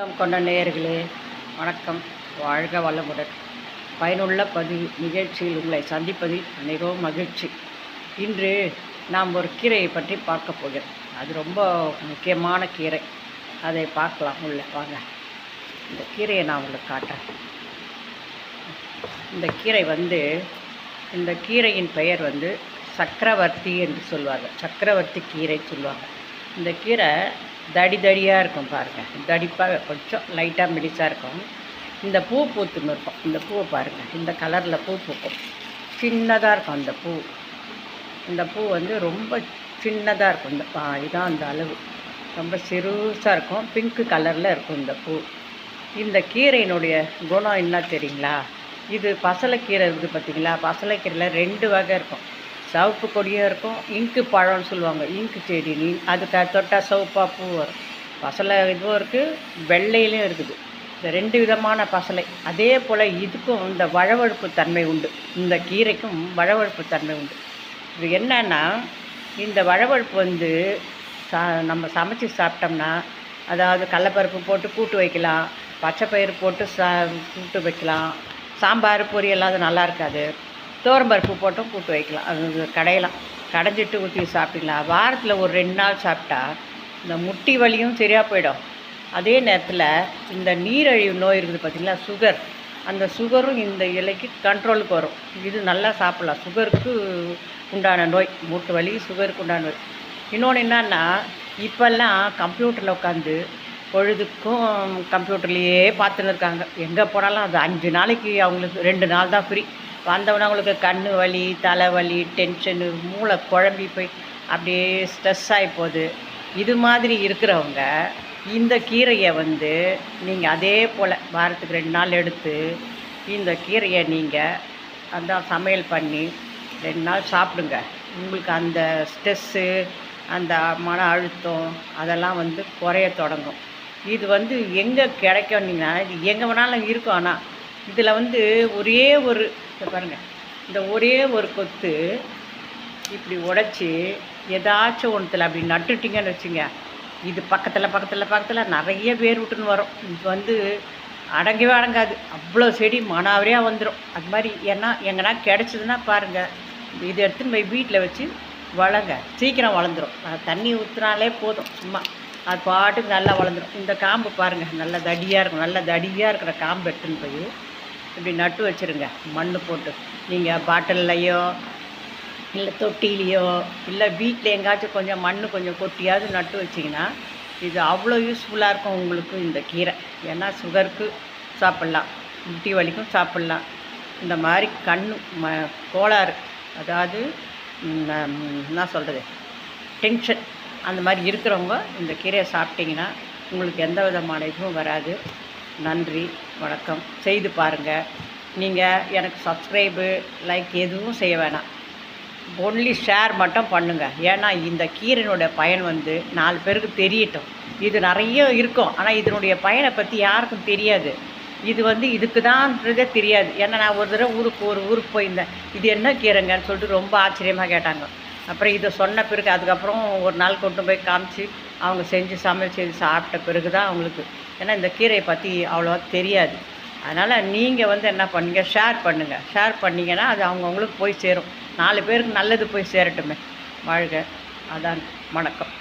உள்ளம் கொண்ட நேயர்களே வணக்கம். வாழ்க வளமுடன். பயனுள்ள பதிவு நிகழ்ச்சியில் உங்களை சந்திப்பதில் மிகவும் மகிழ்ச்சி. இன்று நாம் ஒரு கீரையை பற்றி பார்க்க போகிறோம். அது ரொம்ப முக்கியமான கீரை. அதை பார்க்கலாம். உள்ள வாங்க. இந்த கீரையை நான் உங்களுக்கு காட்டுறேன். இந்த கீரை வந்து இந்த கீரையின் பெயர் வந்து சக்கரவர்த்தி என்று சொல்லுவாங்க சக்கரவர்த்தி கீரை சொல்லுவாங்க இந்த கீரை தடி தடியாக இருக்கும் பாருங்கள் தடிப்பாக கொஞ்சம் லைட்டாக மெடிசாக இருக்கும். இந்த பூ பூத்துன்னு இருக்கும். இந்த பூவை பாருங்கள் இந்த கலரில் பூ பூக்கும். சின்னதாக இருக்கும் அந்த பூ. இந்த பூ வந்து ரொம்ப சின்னதாக இருக்கும். இந்த இதுதான் அந்த அளவு. ரொம்ப சிறுசாக இருக்கும். பிங்க் கலரில் இருக்கும் இந்த பூ. இந்த கீரையினுடைய குணம் என்ன தெரியுங்களா? இது பசலைக்கீரை இருக்குது பார்த்தீங்களா பசலைக்கீரையில் ரெண்டு வகை இருக்கும். சிவப்பு கொடியும் இருக்கும் இங்கு பழம்னு சொல்லுவாங்க இங்கு செடி நீ அதுக்கு தொட்டால் சிவப்பாக பூ வரும். பசலை இதுவும் இருக்குது வெள்ளையிலையும் இருக்குது. இந்த ரெண்டு விதமான பசலை. அதே போல் இதுக்கும் இந்த வழவழுப்பு தன்மை உண்டு. இந்த கீரைக்கும் வழவழுப்பு தன்மை உண்டு. இது என்னன்னா இந்த வழவழுப்பு வந்து சா நம்ம சமைச்சு சாப்பிட்டோம்னா அதாவது கடலப்பருப்பு போட்டு கூட்டு வைக்கலாம் பச்சை பயிறு போட்டு சா கூட்டு வைக்கலாம். சாம்பார் பொரியெல்லாம் அது நல்லா இருக்காது. பருப்பு போட்டும் கூட்டு வைக்கலாம். அது கடையலாம். கடைஞ்சிட்டு ஊற்றி சாப்பிடலாம் வாரத்தில் ஒரு ரெண்டு நாள் சாப்பிட்டா இந்த முட்டி வலியும் சரியாக போயிடும். அதே நேரத்தில் இந்த நீரழிவு நோய் இருக்குது பார்த்திங்களா சுகர். அந்த சுகரும் இந்த இலைக்கு கண்ட்ரோலுக்கு வரும். இது நல்லா சாப்பிட்லாம். சுகருக்கு உண்டான நோய். மூட்டு வலி சுகருக்கு உண்டான நோய். இன்னொன்று என்னன்னா இப்போல்லாம் கம்ப்யூட்டரில் உட்காந்து பொழுதுக்கும் கம்ப்யூட்டர்லேயே பார்த்துன்னு இருக்காங்க. எங்கே போனாலும் அது அஞ்சு நாளைக்கு அவங்களுக்கு ரெண்டு நாள் தான் ஃப்ரீ வந்தவொடனே அவங்களுக்கு கண் வலி தலைவலி டென்ஷனு மூளை குழம்பி போய் அப்படியே ஸ்ட்ரெஸ் ஆகி போகுது. இது மாதிரி இருக்கிறவங்க இந்த கீரையை வந்து நீங்கள் அதே போல் வாரத்துக்கு ரெண்டு நாள் எடுத்து இந்த கீரையை நீங்கள் அதான் சமையல் பண்ணி ரெண்டு நாள் சாப்பிடுங்க. உங்களுக்கு அந்த ஸ்ட்ரெஸ்ஸு அந்த மன அழுத்தம் அதெல்லாம் வந்து குறைய தொடங்கும். இது வந்து எங்கே கிடைக்கும்னீங்கன்னா இது எங்கே வேணாலும் இருக்கும். ஆனால் இதில் வந்து ஒரே ஒரு இதை பாருங்கள் இந்த ஒரே ஒரு கொத்து இப்படி உடைச்சி ஏதாச்சும் ஒன்றுத்தில் அப்படி நட்டுட்டிங்கன்னு வச்சுங்க இது பக்கத்தில் பக்கத்தில் பக்கத்தில் நிறைய பேர் விட்டுன்னு வரும். இது வந்து அடங்கவே அடங்காது. அவ்வளோ செடி மனாவரியாக வந்துடும் அது மாதிரி ஏன்னா எங்கன்னா கிடச்சிதுன்னா பாருங்கள் இது எடுத்துன்னு போய் வீட்டில் வச்சு வளங்க சீக்கிரம் வளர்ந்துடும் தண்ணி ஊற்றுனாலே போதும். சும்மா அது பாட்டுக்கு நல்லா வளர்ந்துரும். இந்த காம்பு பாருங்கள் நல்லா தடியாக இருக்கும். நல்லா தடியாக இருக்கிற காம்பு எடுத்துன்னு போய் இப்படி நட்டு வச்சுருங்க. மண் போட்டு. நீங்கள் பாட்டில்லையோ இல்லை தொட்டிலையோ இல்லை வீட்டில் எங்காச்சும் கொஞ்சம் மண் கொஞ்சம் கொட்டியாவது நட்டு வச்சிங்கன்னா இது அவ்வளோ யூஸ்ஃபுல்லாக இருக்கும் உங்களுக்கு இந்த கீரை. ஏன்னா சுகருக்கு சாப்பிட்லாம். முட்டி வலிக்கும் சாப்பிட்லாம். இந்த மாதிரி கண் ம கோளாறு அதாவது என்ன சொல்கிறது டென்ஷன். அந்த மாதிரி இருக்கிறவங்க இந்த கீரையை சாப்பிட்டிங்கன்னா உங்களுக்கு எந்த விதமான இதுவும் வராது. நன்றி வணக்கம். செய்து பாருங்கள் நீங்கள் எனக்கு சப்ஸ்கிரைபு லைக் எதுவும் செய்ய வேணாம். ஒன்லி ஷேர் மட்டும் பண்ணுங்கள் ஏன்னா இந்த கீரையினுடைய பயன் வந்து நாலு பேருக்கு தெரியட்டும். இது நிறைய இருக்கும். ஆனால் இதனுடைய பயனை பற்றி யாருக்கும் தெரியாது. இது வந்து இதுக்கு தான்ன்றதே தெரியாது. ஏன்னா நான் ஒரு தடவை ஊருக்கு ஒரு ஊருக்கு போயிருந்தேன். இது என்ன கீரைங்கன்னு சொல்லிட்டு ரொம்ப ஆச்சரியமாக கேட்டாங்க. அப்புறம் இதை சொன்ன பிறகு அதுக்கப்புறம் ஒரு நாள் கொண்டு போய் காமிச்சு அவங்க செஞ்சு சமையல் செய்து சாப்பிட்ட பிறகு தான் அவங்களுக்கு. ஏன்னா இந்த கீரையை பற்றி அவ்வளோவா தெரியாது. அதனால் நீங்கள் வந்து என்ன பண்ணுங்கள் ஷேர் பண்ணுங்கள் ஷேர் பண்ணிங்கன்னா அது அவங்கவுங்களுக்கு போய் சேரும். நாலு பேருக்கு நல்லது போய் சேரட்டுமே. வாழ்க. அதான் வணக்கம்.